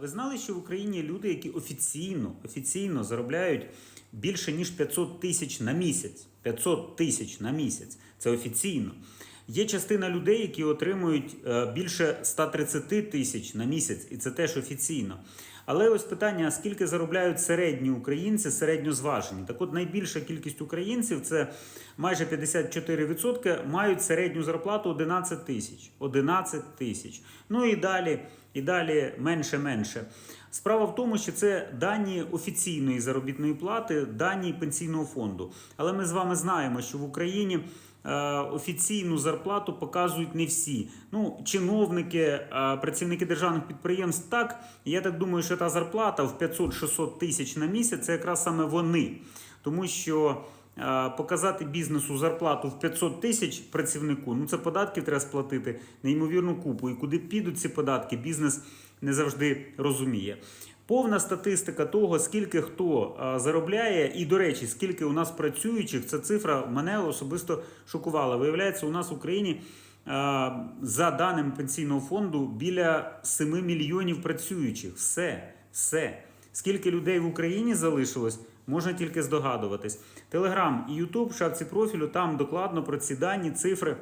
Ви знали, що в Україні люди, які офіційно, офіційно заробляють більше ніж 500 тисяч на місяць. 500 тисяч на місяць. Це офіційно. Є частина людей, які отримують е, більше 130 тисяч на місяць, і це теж офіційно. Але ось питання: а скільки заробляють середні українці, середньозважені? Так от найбільша кількість українців це майже 54% мають середню зарплату 11 тисяч. 11 тисяч. Ну і далі, і далі менше-менше. Справа в тому, що це дані офіційної заробітної плати, дані пенсійного фонду. Але ми з вами знаємо, що в Україні офіційну зарплату показують не всі. Ну, чиновники, е, працівники державних підприємств так. Я так думаю, що та зарплата в 500-600 тисяч на місяць це якраз саме вони. Тому що е, показати бізнесу зарплату в 500 тисяч працівнику, ну це податків треба сплатити неймовірну купу. І куди підуть ці податки, бізнес не завжди розуміє. Повна статистика того, скільки хто заробляє, і до речі, скільки у нас працюючих, ця цифра мене особисто шокувала. Виявляється, у нас в Україні за даними пенсійного фонду біля 7 мільйонів працюючих. Все, все. Скільки людей в Україні залишилось, можна тільки здогадуватись. Телеграм і Ютуб, шапці профілю, там докладно про ці дані, цифри.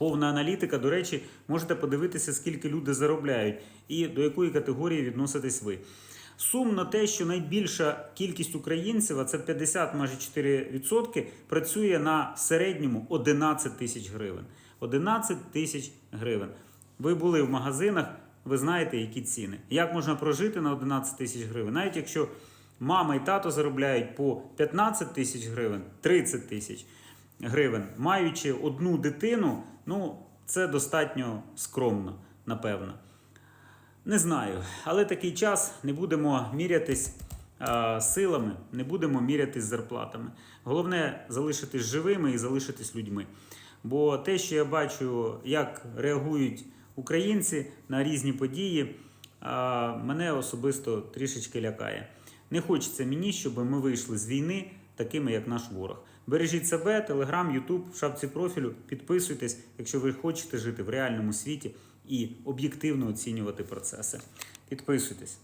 Повна аналітика, до речі, можете подивитися, скільки люди заробляють і до якої категорії відноситесь ви. Сумно те, що найбільша кількість українців, а це 50 майже 4%, працює на середньому 11 тисяч гривень. 11 тисяч гривень. Ви були в магазинах, ви знаєте, які ціни. Як можна прожити на 11 тисяч гривень? Навіть якщо мама і тато заробляють по 15 тисяч гривень, 30 тисяч гривень, маючи одну дитину, ну це достатньо скромно, напевно. Не знаю, але такий час не будемо мірятись а, силами, не будемо мірятись зарплатами. Головне залишитись живими і залишитись людьми. Бо те, що я бачу, як реагують українці на різні події, а, мене особисто трішечки лякає. Не хочеться мені, щоб ми вийшли з війни такими, як наш ворог. Бережіть себе, телеграм, ютуб, в шапці профілю. Підписуйтесь, якщо ви хочете жити в реальному світі і об'єктивно оцінювати процеси. Підписуйтесь.